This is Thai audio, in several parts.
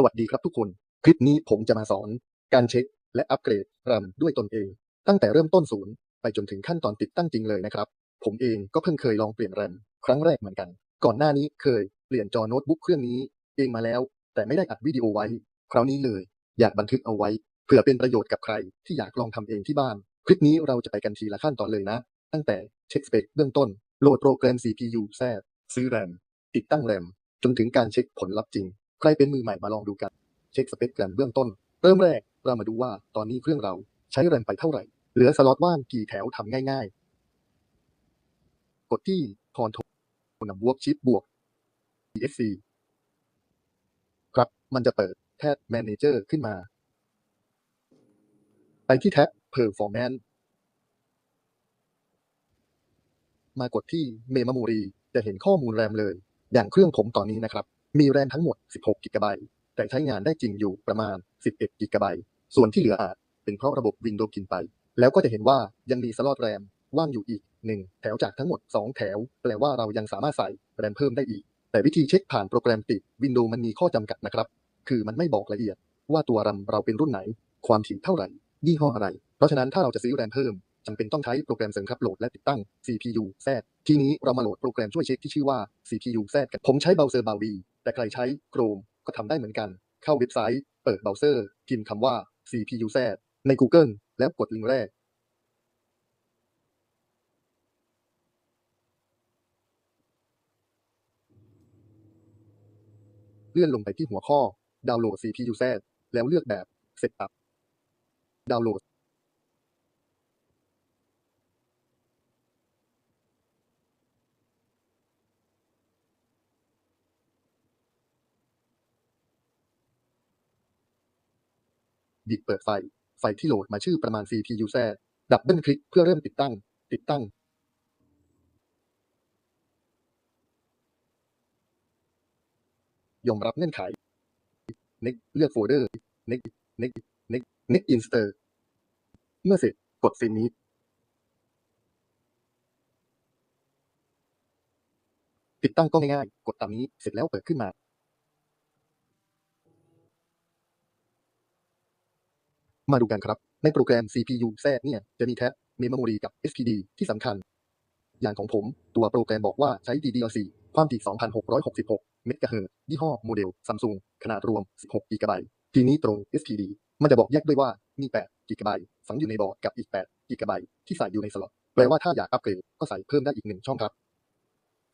สวัสดีครับทุกคน คลิปนี้ผมจะมาสอน การเช็ค และอัปเกรด RAM ด้วยตนเอง ตั้งแต่เริ่มต้นศูนย์ไปจนถึงขั้นตอนติดตั้งจริงเลยนะครับ ผมเองก็เพิ่งเคยลองเปลี่ยน RAM ครั้งแรกเหมือนกัน ก่อนหน้านี้เคยเปลี่ยนจอโน้ตบุ๊กเครื่องนี้ เองมาแล้ว แต่ไม่ได้อัดวิดีโอไว้ คราวนี้เลย อยากบันทึกเอาไว้เผื่อเป็นประโยชน์กับใคร ที่อยากลองทำเองที่บ้าน คลิปนี้เราจะไปกันทีละขั้นตอนเลยนะ ตั้งแต่เช็คสเปคเบื้องต้นโหลดโปรแกรม CPU แทรกซื้อ RAM ติดตั้ง RAM จนถึงการเช็คผลลัพธ์จริง ใครเป็นมือใหม่มาลองดูกัน เช็คสเปคแรมเบื้องต้น เริ่มแรกเรามาดูว่าตอนนี้เครื่องเราใช้แรมไปเท่าไหร่ เหลือสล็อตว่างกี่แถวทำง่าย ๆ กดที่คอนโทรลนำบวกชิปบวก ESC ครับมันจะเปิดแท็บ Manager ขึ้นมา ไปที่แท็บ Performance มากดที่ Memory จะเห็นข้อมูลแรมเลย อย่างเครื่องผมตอนนี้นะครับ มีแรมทั้งหมด 16 กิกะไบต์ แต่ใช้งานได้จริงอยู่ประมาณ 11 กิกะไบต์ ส่วนที่เหลืออาจเป็นเพราะระบบ Windows กินไป แล้วก็จะเห็นว่ายังมีสล็อตแรมว่างอยู่อีก 1 แถวจากทั้งหมด 2 แถว แปลว่าเรายังสามารถใส่แรมเพิ่มได้อีก แต่วิธีเช็คผ่านโปรแกรมติด Windows มันมีข้อจำกัดนะครับ คือมันไม่บอกละเอียด ว่าตัวรัมเราเป็นรุ่นไหน ความถี่เท่าไหร่ ยี่ห้ออะไร เพราะฉะนั้นถ้าเราจะซื้อแรมเพิ่มจำเป็นต้องใช้โปรแกรมเสริมครับโหลดและติดตั้ง CPU Z ทีนี้เรามาโหลดโปรแกรมช่วยเช็คที่ชื่อว่า CPU Z กัน ผมใช้เบราว์เซอร์บาดี แต่ใครใช้ Chrome ก็ทำได้เหมือนกัน เข้าเว็บไซต์ เปิดเบราว์เซอร์ พิมพ์คำว่า CPU Z ใน Google แล้วกดลิงก์แรก เลื่อนลงไปที่หัวข้อ ดาวน์โหลด CPU Z แล้วเลือกแบบ Setup ดาวน์โหลด บิดเปิดไฟ ไฟที่โหลดมาชื่อประมาณ CPU Z ดับเบิลคลิกเพื่อเริ่มติดตั้ง ติดตั้งยอมรับเงื่อนไข Next เลือกโฟลเดอร์ Next Next Next Next Insert เมื่อเสร็จกด Finish ติดตั้งก็ง่ายๆ กดตามนี้ เสร็จแล้วเปิดขึ้นมา มาดูกันครับ ในโปรแกรม CPU Z เนี่ยจะมีแท็บ Memory กับ SPD ที่สำคัญ อย่างของผมตัวโปรแกรมบอกว่าใช้ DDR4 ความถี่ 2666 เมกะเฮิรตซ์ยี่ห้อโมเดล Samsung ขนาดรวม 16 กิกะไบต์ทีนี้ตรง SPD มันจะบอกแยกด้วยว่ามี 8 กิกะไบต์ฝังอยู่ในบอร์ดกับอีก 8 กิกะไบต์ที่ใส่อยู่ในสล็อตแปลว่าถ้าอยากอัปเกรดก็ใส่เพิ่มได้อีกหนึ่งช่องครับ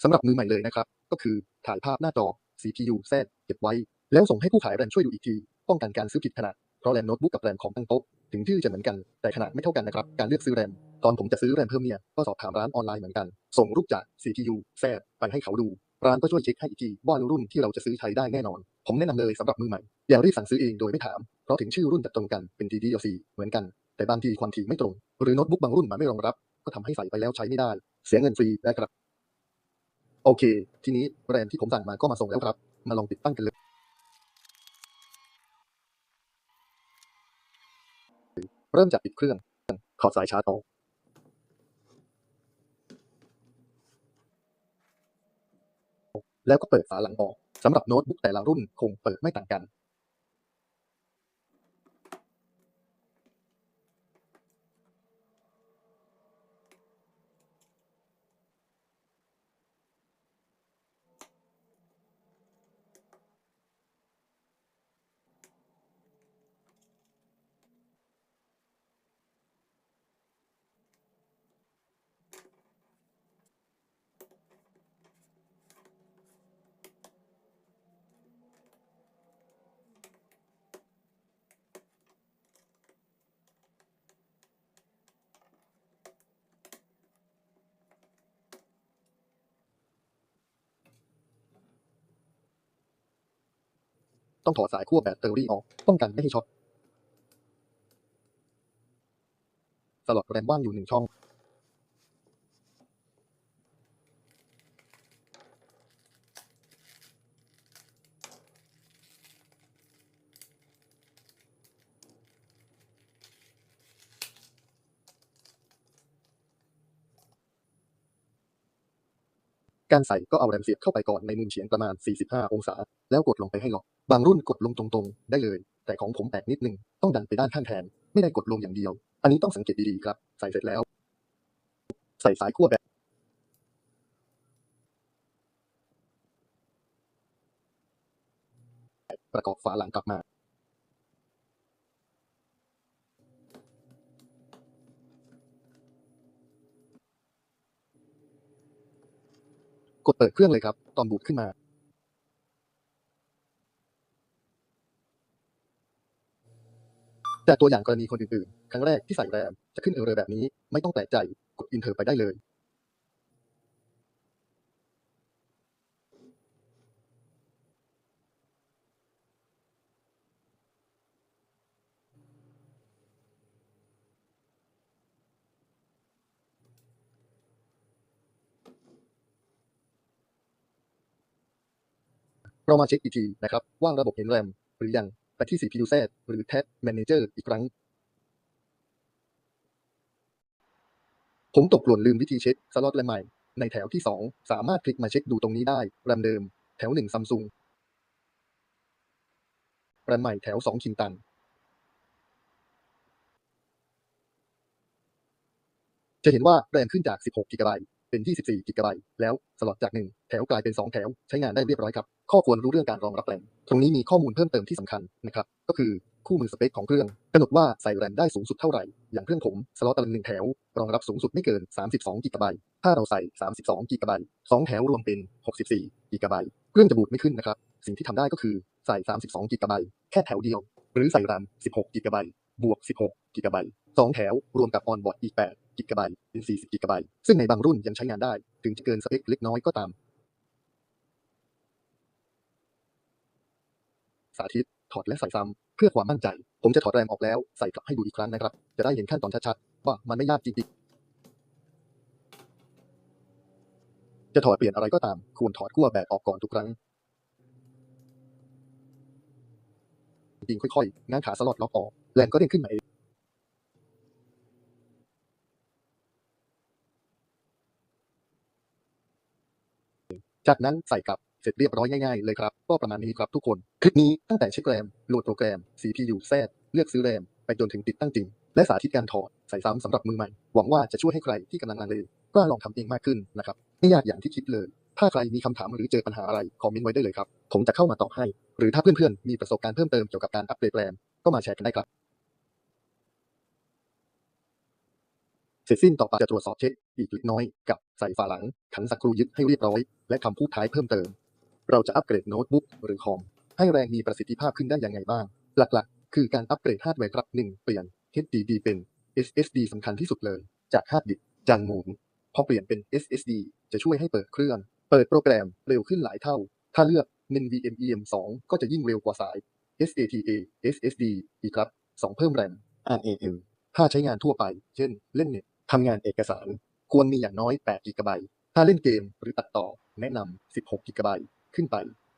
สำหรับมือใหม่เลยนะครับ ก็คือถ่ายภาพหน้าจอ CPU Z เก็บไว้ แล้วส่งให้ผู้ขายแรมช่วยดูอีกที ป้องกันการซื้อผิดขนาด เพราะแรมโน้ตบุ๊กกับแรมของตั้งโต๊ะถึงชื่อจะเหมือนกัน แต่ขนาดไม่เท่ากันนะครับ การเลือกซื้อแรม ตอนผมจะซื้อแรมเพิ่มเนี่ย ก็สอบถามร้านออนไลน์เหมือนกัน ส่งรูปจาก CPU Z ไปให้เขาดู ร้านก็ช่วยเช็คให้อีกทีว่ารุ่นที่เราจะซื้อใช้ได้แน่นอน ผมแนะนำเลยสำหรับมือใหม่ อย่ารีบสั่งซื้อเองโดยไม่ถาม เพราะถึงชื่อรุ่นจะตรงกันเป็น DDR4 เหมือนกัน แต่บางทีความถี่ไม่ตรง หรือโน้ตบุ๊กบางรุ่นมันไม่รองรับ ก็ทำให้ใส่ไปแล้วใช้ไม่ได้ เสียเงินฟรีนะครับ โอเค ทีนี้แรมที่ผมสั่งมาก็มาส่งแล้วครับ มาลองติดตั้งกันเลย เริ่มจากปิดเครื่อง ขอดสายชาร์จออกแล้วก็เปิดฝาหลังออกสำหรับโน้ตบุ๊กแต่ละรุ่นคงเปิดไม่ต่างกัน ต้องถอดสายขั้วแบตเตอรี่ออก ป้องกันไม่ให้ช็อต สล็อตแรมว่างอยู่หนึ่งช่อง การใส่ก็เอาแรมเสียบเข้าไปก่อนในมุมเฉียงประมาณ 45 องศา แล้วกดลงไปให้ล็อก บางรุ่นกดลงตรงๆ ได้เลย แต่ของผมแปลกนิดนึง ต้องดันไปด้านข้างแทน ไม่ได้กดลงอย่างเดียว อันนี้ต้องสังเกตดีๆครับ ใส่เสร็จแล้ว ใส่สายขั้วแบบประกอบฝาหลังกลับมา กดเปิดเครื่องเลยครับ ตอนบูตขึ้นมา แต่ตัวอย่างกรณีคนอื่นๆ ครั้งแรกที่ใส่แรมจะขึ้นเออร์แบบนี้ ไม่ต้องแปลกใจกดอินเทอร์ไปได้เลย เรามาเช็คอีกทีนะครับ ว่าระบบเห็นแรมหรือยัง ไปที่ CPU Z หรือ Tab Manager อีกครั้ง ผมตกหล่นลืมวิธีเช็คสล็อตแรมใหม่ ในแถวที่ 2 สามารถคลิกมาเช็คดูตรงนี้ได้แรมเดิม แถว1ซัมซุงแรมใหม่แถว 2 คินตัน จะเห็นว่าแรมขึ้นจาก 16กิกะไบต์ เป็น 24 กิกะไบต์แล้วสล็อตจาก 1 แถวกลายเป็น 2 แถว ใช้งานได้เรียบร้อยครับ ข้อควรรู้เรื่องการรองรับแรมตรงนี้มีข้อมูลเพิ่มเติมที่สำคัญนะครับก็คือคู่มือสเปคของเครื่องกำหนดว่าใส่แรมได้สูงสุดเท่าไหร่ อย่างเครื่องผมสล็อตตารางหนึ่งแถว รองรับสูงสุดไม่เกิน 32กิกะไบต์ถ้าเราใส่ 32กิกะไบต์2แถวรวมเป็น 64กิกะไบต์เครื่องจะบูตไม่ขึ้นนะครับ สิ่งที่ทำได้ก็คือใส่ 32กิกะไบต์แค่แถวเดียว หรือใส่แรม16กิกะไบต์บวก 16กิกะไบต์สองแถวรวมกับออนบอร์ดอีก 8 กิกะไบต์เป็น40 กิกะไบต์ซึ่งในบางรุ่นยังใช้งานได้ ถึงจะเกินสเปคเล็กน้อยก็ตาม สาธิต ถอดและใส่ซ้ำเพื่อความมั่นใจ ผมจะถอดแรมออกแล้วใส่กลับให้ดูอีกครั้งนะครับ จะได้เห็นขั้นตอนชัดๆ ว่ามันไม่ยากจริงๆ จะถอดเปลี่ยนอะไรก็ตาม ควรถอดขั้วแบบออกก่อนทุกครั้งจริงค่อยๆง้างขาสล็อดล็อกออกแรมก็เด้งขึ้นมาเอง จากนั้นใส่กลับเสร็จเรียบร้อยง่ายๆเลยครับ ก็ประมาณนี้ครับทุกคน คลิปนี้ตั้งแต่เช็คแรมโหลดโปรแกรม CPU Z เลือกซื้อแรม ไปจนถึงติดตั้งจริง และสาธิตการถอดใส่ซ้ำสำหรับมือใหม่ หวังว่าจะช่วยให้ใครที่กำลังลังเลกล้าลองทำเองมากขึ้นนะครับไม่ยากอย่างที่คิดเลย ถ้าใครมีคำถามหรือเจอปัญหาอะไรคอมเมนต์ไว้ได้เลยครับผมจะเข้ามาตอบให้ หรือถ้าเพื่อนๆมีประสบการณ์เพิ่มเติมเกี่ยวกับการอัปเกรดแรมก็มาแชร์กันได้ครับ เสร็จสิ้นต่อไปจะตรวจสอบเช็คอีกเล็กน้อยกับใส่ฝาหลัง ขันสักรูยึดให้เรียบร้อย และคำพูดท้ายเพิ่มเติม เราจะอัปเกรดโน้ตบุ๊กหรือคอมให้แรงมีประสิทธิภาพขึ้นได้อยังไงบ้าง หลักๆ คือการอัปเกรดฮาร์ดแวร์ครับ 1. เปลี่ยน HDD เป็น SSD สำคัญที่สุดเลย จากฮาร์ดดิสจานหมุนพอเปลี่ยนเป็น SSD จะช่วยให้เปิดเครื่อง เปิดโปรแกรมเร็วขึ้นหลายเท่า ถ้าเลือก NVMe M2 ก็จะยิ่งเร็วกว่าสาย SATA SSD อีกครับ 2 เพิ่มแรม RAM ถ้าใช้งานทั่วไป เช่น เล่นเน็ต ทำงานเอกสาร ควรมีอย่างน้อย 8 กิกะไบต์ ถ้าเล่นเกมหรือตัดต่อ แนะนำ 16 กิกะไบต์ขึ้นไป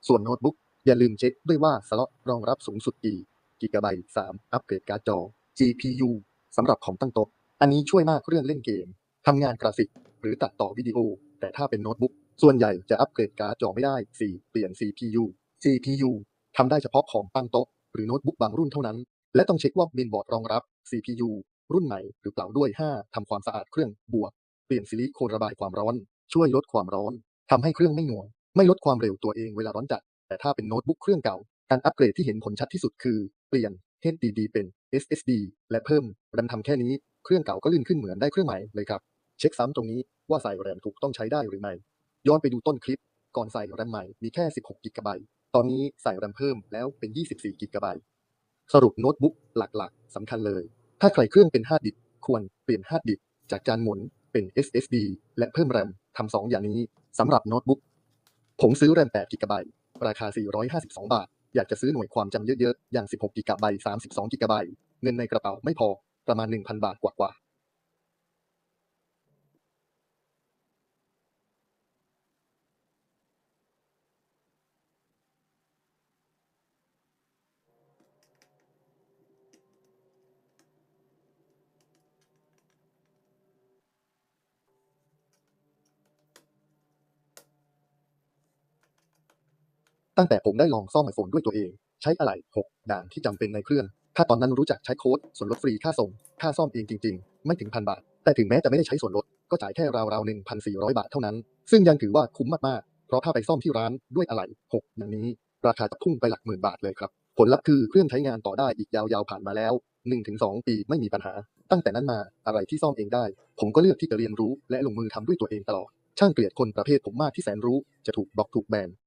ส่วนโน้ตบุ๊ก อย่าลืมเช็คด้วยว่าสล็อตรองรับสูงสุดกี่ กิกะไบต์ 3 อัปเกรดการ์ดจอ GPU สำหรับของตั้งโต๊ะ อันนี้ช่วยมากเรื่องเล่นเกม ทำงานกราฟิก หรือตัดต่อวิดีโอ แต่ถ้าเป็นโน้ตบุ๊ก ส่วนใหญ่จะอัปเกรดการ์ดจอไม่ได้ 4 เปลี่ยน CPU CPU ทำได้เฉพาะของตั้งโต๊ะ หรือโน้ตบุ๊กบางรุ่นเท่านั้น และต้องเช็คว่าเมนบอร์ดรองรับ CPU รุ่นใหม่หรือเปล่าด้วย 5. ทำความสะอาดเครื่องบวก เปลี่ยนซิลิโคนระบายความร้อน ช่วยลดความร้อนทำให้เครื่องไม่หน่วง ไม่ลดความเร็วตัวเองเวลาร้อนจัด แต่ถ้าเป็นโน้ตบุ๊กเครื่องเก่า การอัปเกรดที่เห็นผลชัดที่สุดคือ เปลี่ยน HDD เป็น SSD และเพิ่มแรมทำแค่นี้ เครื่องเก่าก็ลื่นขึ้นเหมือนได้เครื่องใหม่เลยครับ เช็คซ้ำตรงนี้ว่าใส่แรมถูกต้องใช้ได้หรือไม่ ย้อนไปดูต้นคลิป ก่อนใส่แรมใหม่มีแค่ 16กิกะไบต์ตอนนี้ใส่แรมเพิ่มแล้วเป็น 24กิกะไบต์สรุปโน้ตบุ๊กหลักๆสำคัญเลย ถ้าใครเครื่องเป็นฮาร์ดดิสก์ควรเปลี่ยนฮาร์ดดิสก์จากจานหมุนเป็น SSD และเพิ่มแรมทำสองอย่างนี้สำหรับโน้ตบุ๊กผมซื้อแรม8กิกะไบต์ราคา 452 บาท อยากจะซื้อหน่วยความจำเยอะๆ อย่าง 16กิกะไบต์32กิกะไบต์เงินในกระเป๋าไม่พอประมาณ 1,000 บาทกว่าๆ ตั้งแต่ผมได้ลองซ่อมไอโฟนด้วยตัวเอง ใช้อะไหล่6ด่านที่จำเป็นในเครื่อง ถ้าตอนนั้นรู้จักใช้โค้ดส่วนลดฟรีค่าส่ง ค่าซ่อมเองจริง ๆ ไม่ถึงพันบาท แต่ถึงแม้จะไม่ได้ใช้ส่วนลด ก็จ่ายแค่ราวๆ1,400บาทเท่านั้น ซึ่งยังถือว่าคุ้มมากๆ เพราะถ้าไปซ่อมที่ร้านด้วยอะไหล่6อย่างนี้ ราคาจะพุ่งไปหลักหมื่นบาทเลยครับ ผลลัพธ์คือเครื่องใช้งานต่อได้อีกยาวๆผ่านมาแล้ว 1-2 ปีไม่มีปัญหา ตั้งแต่นั้นมาอะไรที่ซ่อมเองได้ ผมก็เลือกที่จะเรียนรู้และลงมือทำด้วยตัวเองตลอดช่างเกลียดคนประเภทผมมากที่แสนรู้จะถูกบล็อกถูกแบน